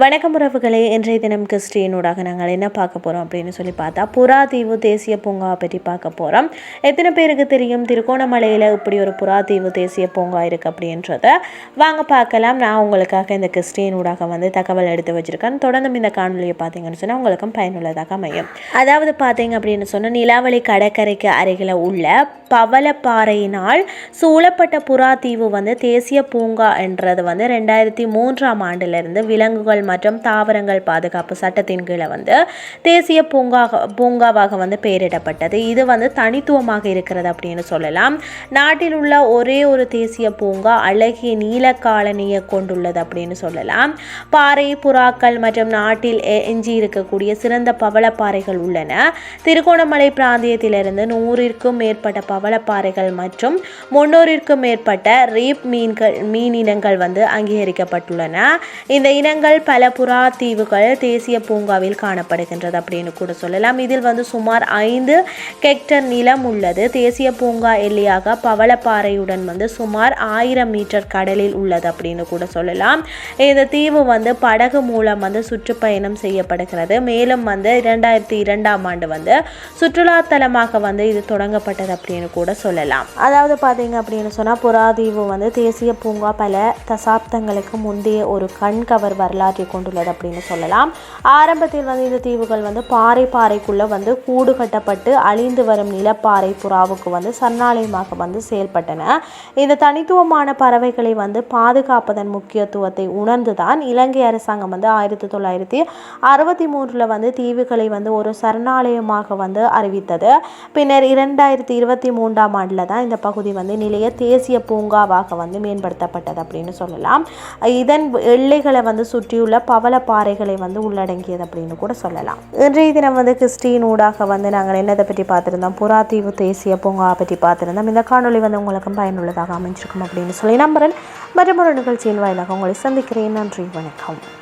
வணக்கம் உறவுகளே இன்றைய தினம் கிறிஸ்டியனூடாக நாங்கள் என்ன பார்க்க போகிறோம் அப்படின்னு சொல்லி பார்த்தா புறாதீவு தேசிய பூங்காவை பற்றி பார்க்க போகிறோம் எத்தனை பேருக்கு தெரியும் திருகோணமலையில் இப்படி ஒரு புறாதீவு தேசிய பூங்கா இருக்குது அப்படின்றத? வாங்க பார்க்கலாம். நான் உங்களுக்காக இந்த கிறிஸ்டியனூடாக வந்து தகவல் எடுத்து வச்சுருக்கேன். தொடர்ந்து இந்த காணொலியை பார்த்தீங்கன்னு சொன்னால் உங்களுக்கும் பயனுள்ளதாக அமையும். அதாவது பார்த்தீங்க அப்படின்னு சொன்னால் நிலாவளி கடற்கரைக்கு அருகில் உள்ள பவளப்பாறையினால் சூழப்பட்ட புறாதீவு வந்து தேசிய பூங்கா என்றது வந்து ரெண்டாயிரத்தி மூன்றாம் ஆண்டிலிருந்து விலங்குகள் மற்றும் தாவரங்கள் பாதுகாப்பு சட்டத்தின் கீழே வந்து தேசிய பூங்கா பூங்காவாக வந்து பெயரிடப்பட்டது. இது வந்து தனித்துவமாக இருக்கிறது அப்படின்னு சொல்லலாம். நாட்டில் உள்ள ஒரே ஒரு தேசிய பூங்கா அழகிய நீல காலனியை கொண்டுள்ளது அப்படின்னு சொல்லலாம். பாறை புறாக்கள் மற்றும் நாட்டில் எஞ்சி இருக்கக்கூடிய சிறந்த பவளப்பாறைகள் உள்ளன. திருகோணமலை பிராந்தியத்திலிருந்து நூறிற்கும் மேற்பட்ட பவளப்பாறைகள் மற்றும் முன்னூறிற்கும் மேற்பட்ட ரீப் மீன்கள் மீன் இனங்கள் வந்து அங்கீகரிக்கப்பட்டுள்ளன. இந்த இனங்கள் பல புறா தீவுகள் தேசிய பூங்காவில் காணப்படுகின்றது அப்படின்னு கூட சொல்லலாம். இதில் வந்து சுமார் ஐந்து ஹெக்டர் நிலம் உள்ளது. தேசிய பூங்கா எல்லையாக பவளப்பாறையுடன் வந்து சுமார் ஆயிரம் மீட்டர் கடலில் உள்ளது அப்படின்னு கூட சொல்லலாம். இந்த தீவு வந்து படகு மூலம் வந்து சுற்றுப்பயணம் செய்யப்படுகிறது. மேலும் வந்து இரண்டாயிரத்தி இரண்டாம் ஆண்டு வந்து சுற்றுலாத்தலமாக வந்து இது தொடங்கப்பட்டது அப்படின்னு கூட சொல்லலாம். அதாவது பார்த்தீங்க அப்படின்னு சொன்னால் புறாதீவு வந்து தேசிய பூங்கா பல தசாப்தங்களுக்கு முந்தைய ஒரு கண்கவர் வரலாற்று கொண்டுள்ளது அப்படின்னு சொல்லலாம். ஆரம்பத்தில் வந்து இந்த தீவுகள் வந்து பாறை பாறைக்குள்ள வந்து கூடு கட்டப்பட்டு அழிந்து வரும் நிலப்பாறை புறாவுக்கு வந்து சரணாலயமாக வந்து செயல்பட்டன. இந்த தனித்துவமான பறவைகளை வந்து பாதுகாப்பதன் முக்கியத்துவத்தை உணர்ந்துதான் இலங்கை அரசாங்கம் வந்து ஆயிரத்தி தொள்ளாயிரத்தி அறுபத்தி மூன்றில் வந்து தீவுகளை வந்து ஒரு சரணாலயமாக வந்து அறிவித்தது. பின்னர் இரண்டாயிரத்தி இருபத்தி மூன்றாம் ஆண்டில் தான் இந்த பகுதி வந்து நிலைய தேசிய பூங்காவாக வந்து மேம்படுத்தப்பட்டது அப்படின்னு சொல்லலாம். இதன் எல்லைகளை வந்து சுற்றியுள்ள பவள பாறைகளை வந்து உள்ளடங்கியது அப்படின்னு கூட சொல்லலாம். இன்றைய தினம் வந்து கிறிஸ்டின் ஊடாக வந்து நாங்கள் என்னதை பற்றி பார்த்துருந்தோம்? புறாத்தீவு தேசிய பூங்காவை பற்றி பார்த்துருந்தோம். இந்த காணொளி வந்து உங்களுக்கும் பயனுள்ளதாக அமைஞ்சிருக்கும் அப்படின்னு சொல்லி நம்புறேன். மற்றும் ஒரு நிகழ்ச்சியின் வாயிலாக உங்களை சந்திக்கிறேன். நன்றி வணக்கம்.